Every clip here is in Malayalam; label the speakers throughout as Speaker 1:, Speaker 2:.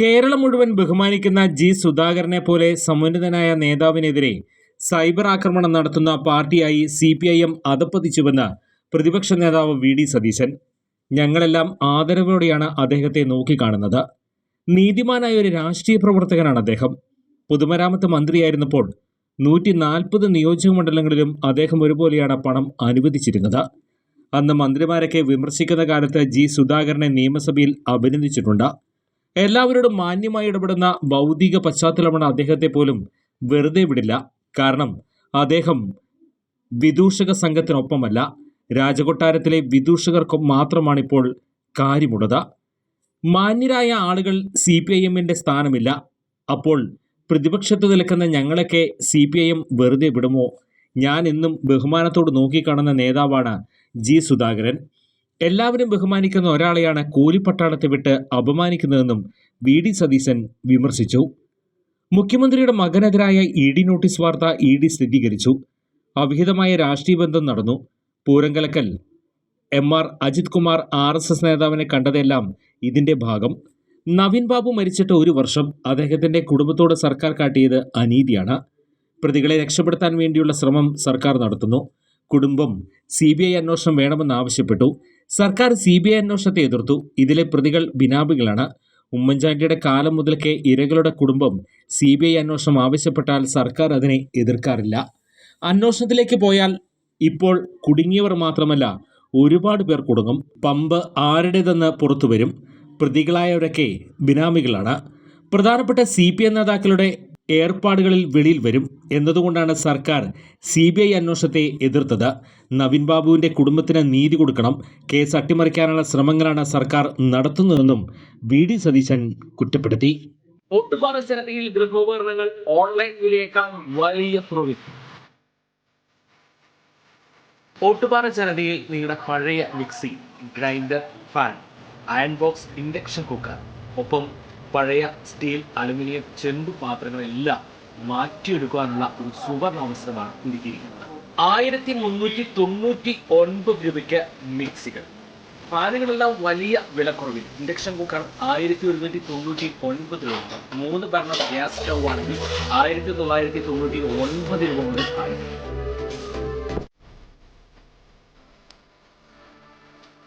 Speaker 1: കേരളം മുഴുവൻ ബഹുമാനിക്കുന്ന ജി സുധാകരനെ പോലെ സമുന്നതനായ നേതാവിനെതിരെ സൈബർ ആക്രമണം നടത്തുന്ന പാർട്ടിയായി സി പി ഐ എം അധപ്പതിച്ചുവെന്ന് പ്രതിപക്ഷ നേതാവ് വി ഡി സതീശൻ. ഞങ്ങളെല്ലാം ആദരവോടെയാണ് അദ്ദേഹത്തെ നോക്കിക്കാണുന്നത്. നീതിമാനായ ഒരു രാഷ്ട്രീയ പ്രവർത്തകനാണ് അദ്ദേഹം. പൊതുമരാമത്ത് മന്ത്രിയായിരുന്നപ്പോൾ നൂറ്റി നാൽപ്പത് നിയോജക മണ്ഡലങ്ങളിലും അദ്ദേഹം ഒരുപോലെയാണ് പണം അനുവദിച്ചിരുന്നത്. അന്ന് മന്ത്രിമാരൊക്കെ വിമർശിക്കുന്ന കാലത്ത് ജി സുധാകരനെ നിയമസഭയിൽ അഭിനന്ദിച്ചിട്ടുണ്ട്. എല്ലാവരോടും മാന്യമായി ഇടപെടുന്ന ഭൗതിക പശ്ചാത്തലമാണ് അദ്ദേഹത്തെ പോലും വെറുതെ വിടില്ല. കാരണം അദ്ദേഹം വിദൂഷക സംഘത്തിനൊപ്പമല്ല. രാജകൊട്ടാരത്തിലെ വിദൂഷകർക്കും മാത്രമാണിപ്പോൾ കാര്യമുള്ളത്. മാന്യരായ ആളുകൾ സി പി ഐ എമ്മിന്റെ സ്ഥാനമില്ല. അപ്പോൾ പ്രതിപക്ഷത്ത് നിൽക്കുന്ന ഞങ്ങളൊക്കെ സി പി ഐ എം വെറുതെ വിടുമോ? ഞാൻ എന്നും ബഹുമാനത്തോട് നോക്കിക്കാണുന്ന നേതാവാണ് ജി സുധാകരൻ. എല്ലാവരും ബഹുമാനിക്കുന്ന ഒരാളെയാണ് കൂലിപ്പട്ടാളത്തെ വിട്ട് അപമാനിക്കുന്നതെന്നും വി ഡി സതീശൻ വിമർശിച്ചു. മുഖ്യമന്ത്രിയുടെ മകനെതിരായ ഇ ഡി നോട്ടീസ് വാർത്ത ഇ ഡി സ്ഥിരീകരിച്ചു. അവിഹിതമായ രാഷ്ട്രീയ ബന്ധം നടന്നു. പൂരങ്കലക്കൽ. M R Ajith Kumar R S S നേതാവിനെ കണ്ടതെല്ലാം ഇതിന്റെ ഭാഗം. നവീൻ ബാബു മരിച്ചിട്ട് ഒരു വർഷം അദ്ദേഹത്തിന്റെ കുടുംബത്തോട് സർക്കാർ കാട്ടിയത് അനീതിയാണ്. പ്രതികളെ രക്ഷപ്പെടുത്താൻ വേണ്ടിയുള്ള ശ്രമം സർക്കാർ നടത്തുന്നു. കുടുംബം സി ബി ഐ അന്വേഷണം വേണമെന്നാവശ്യപ്പെട്ടു സർക്കാർ സി ബി ഐ അന്വേഷണത്തെ എതിർത്തു. ഇതിലെ പ്രതികൾ ബിനാമികളാണ് ഉമ്മൻചാണ്ടിയുടെ കാലം മുതൽക്കേ ഇരകളുടെ കുടുംബം സി ബി ഐ അന്വേഷണം ആവശ്യപ്പെട്ടാൽ സർക്കാർ അതിനെ എതിർക്കാറില്ല. അന്വേഷണത്തിലേക്ക് പോയാൽ ഇപ്പോൾ കുടുങ്ങിയവർ മാത്രമല്ല ഒരുപാട് പേർ കുടുങ്ങും. പമ്പ് ആരുടേതെന്ന് പുറത്തുവരും. പ്രതികളായവരൊക്കെ ബിനാമികളാണ്. പ്രധാനപ്പെട്ട സി പി എം നേതാക്കളുടെ ഏർപ്പാടുകളിൽ വെളിയിൽ വരും എന്നതുകൊണ്ടാണ് സർക്കാർ സി ബി ഐ അന്വേഷണത്തെ എതിർത്തത്. നവീൻ ബാബുവിന്റെ കുടുംബത്തിന് നീതി കൊടുക്കണം കേസ് അട്ടിമറിക്കാനുള്ള ശ്രമങ്ങളാണ് സർക്കാർ നടത്തുന്നതെന്നും വി ഡി സതീശൻ കുറ്റപ്പെടുത്തി.
Speaker 2: ഒട്ടുപാറ ഗൃഹോപകരണങ്ങൾ ഓൺലൈൻ വിലയേക്കാൾ വലിയ പ്രോഫിറ്റ് ഓട്ടുപാറ ജനതയിൽ നിങ്ങളുടെ പഴയ mixie grinder fan iron box induction cooker ഒപ്പം പഴയ സ്റ്റീൽ അലുമിനിയം ചെമ്പ് പാത്രങ്ങളെല്ലാം മാറ്റിയെടുക്കാനുള്ള ഒരു സുവർണ അവസരമാണ് ഒരുക്കിയിരിക്കുന്നത് ആയിരത്തി മുന്നൂറ്റി തൊണ്ണൂറ്റി ഒൻപത് രൂപയ്ക്ക് മിക്സികൾ. ഫാനുകളെല്ലാം വലിയ വിലക്കുറവിൽ. ഇൻഡക്ഷൻ കുക്കർ ആയിരത്തി ഒരുന്നൂറ്റി തൊണ്ണൂറ്റി ഒൻപത് രൂപ. മൂന്ന് ഭരണ ഗ്യാസ് സ്റ്റൗ ആണെങ്കിൽ ആയിരത്തി തൊള്ളായിരത്തി തൊണ്ണൂറ്റി ഒൻപത് രൂപ മുതൽ ആയിരം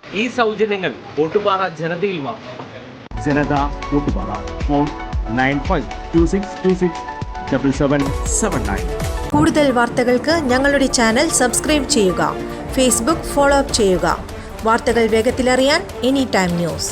Speaker 2: ഈ സൗജന്യങ്ങൾ ഒട്ടുപാറ ജനതയിൽ മാത്രം Janatha Ottupara phone nine five two six two six double seven seven nine.
Speaker 3: കൂടുതൽ വാർത്തകൾക്ക് ഞങ്ങളുടെ ചാനൽ സബ്സ്ക്രൈബ് ചെയ്യുക ഫേസ്ബുക്ക് ഫോളോ അപ്പ് ചെയ്യുക. വാർത്തകൾ വേഗത്തിലറിയാൻ എനി ടൈം ന്യൂസ്